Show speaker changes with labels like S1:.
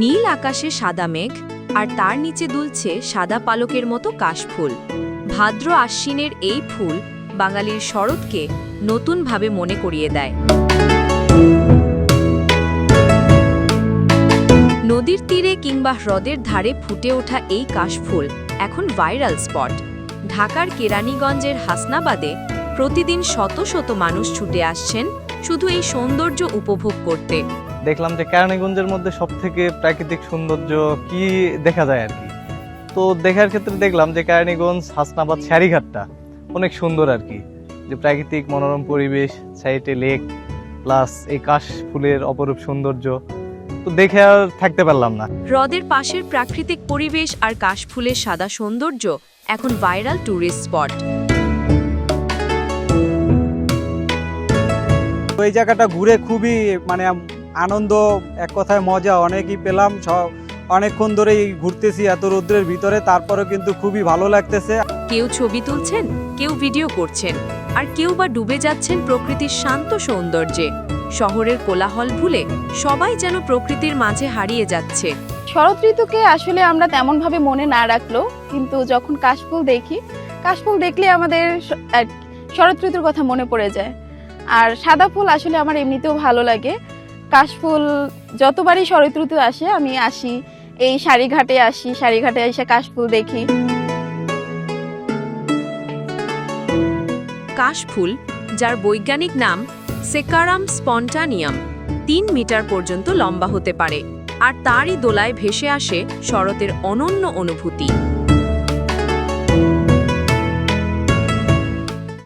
S1: নীল আকাশে সাদা মেঘ, আর তার নিচে দুলছে সাদা পালকের মতো কাশফুল। ভাদ্র আশ্বিনের এই ফুল বাঙালির শরৎকে নতুনভাবে মনে করিয়ে দেয়। নদীর তীরে কিংবা হ্রদের ধারে ফুটে ওঠা এই কাশফুল এখন ভাইরাল স্পট। ঢাকার কেরানীগঞ্জের হাসনাবাদে প্রতিদিন শত শত মানুষ ছুটে আসছেন শুধু এই সৌন্দর্য উপভোগ করতে।
S2: দেখলাম যে কেরানীগঞ্জের মধ্যে সব থেকে প্রাকৃতিক সৌন্দর্য কি দেখা যায় আর কি? তো দেখার ক্ষেত্রে দেখলাম যে কেরানীগঞ্জ হাসনাবাদ শ্যারিঘাটটা অনেক সুন্দর আর কি। যে প্রাকৃতিক মনোরম পরিবেশ সাইডে লেক প্লাস এই কাশ ফুলের অপরূপ সৌন্দর্য। তো দেখে আর থাকতে পারলাম না।
S1: হ্রদের পাশের প্রাকৃতিক পরিবেশ আর কাশফুলের সাদা সৌন্দর্য এখন ভাইরাল ট্যুরিস্ট স্পট।
S3: তো এই জায়গাটা ঘুরে খুবই মানে আনন্দ এক কথায় মজা অনেকই পেলাম। সব অনেকক্ষণ ধরেই ঘুরতেছি এত রৌদ্রের ভিতরে তারপরেও কিন্তু খুবই ভালো লাগতেছে।
S1: কেউ ছবি তুলছেন কেউ ভিডিও করছেন আর কেউ বা ডুবে যাচ্ছেন প্রকৃতির শান্ত সৌন্দর্যে। শহরের কোলাহল ভুলে সবাই যেন প্রকৃতির মাঝে হারিয়ে যাচ্ছে।
S4: শরৎ ঋতুকে আসলে আমরা তেমনভাবে মনে না রাখলেও কিন্তু যখন কাশফুল দেখি কাশফুল দেখলে আমাদের শরৎ ঋতুর কথা মনে পড়ে যায়। আর সাদা ফুল আসলে আমার এমনিতেও ভালো লাগে। কাশফুল যতবারই শরৎ ঋতু আসে, আমি আসি। এই শাড়িঘাটে আসি, শাড়িঘাটে এসে কাশফুল দেখি।
S1: কাশফুল, যার বৈজ্ঞানিক নাম সেকারাম স্পন্টানিয়াম, তিন মিটার পর্যন্ত লম্বা হতে পারে, আর তারই দোলায় ভেসে আসে শরতের অনন্য অনুভূতি।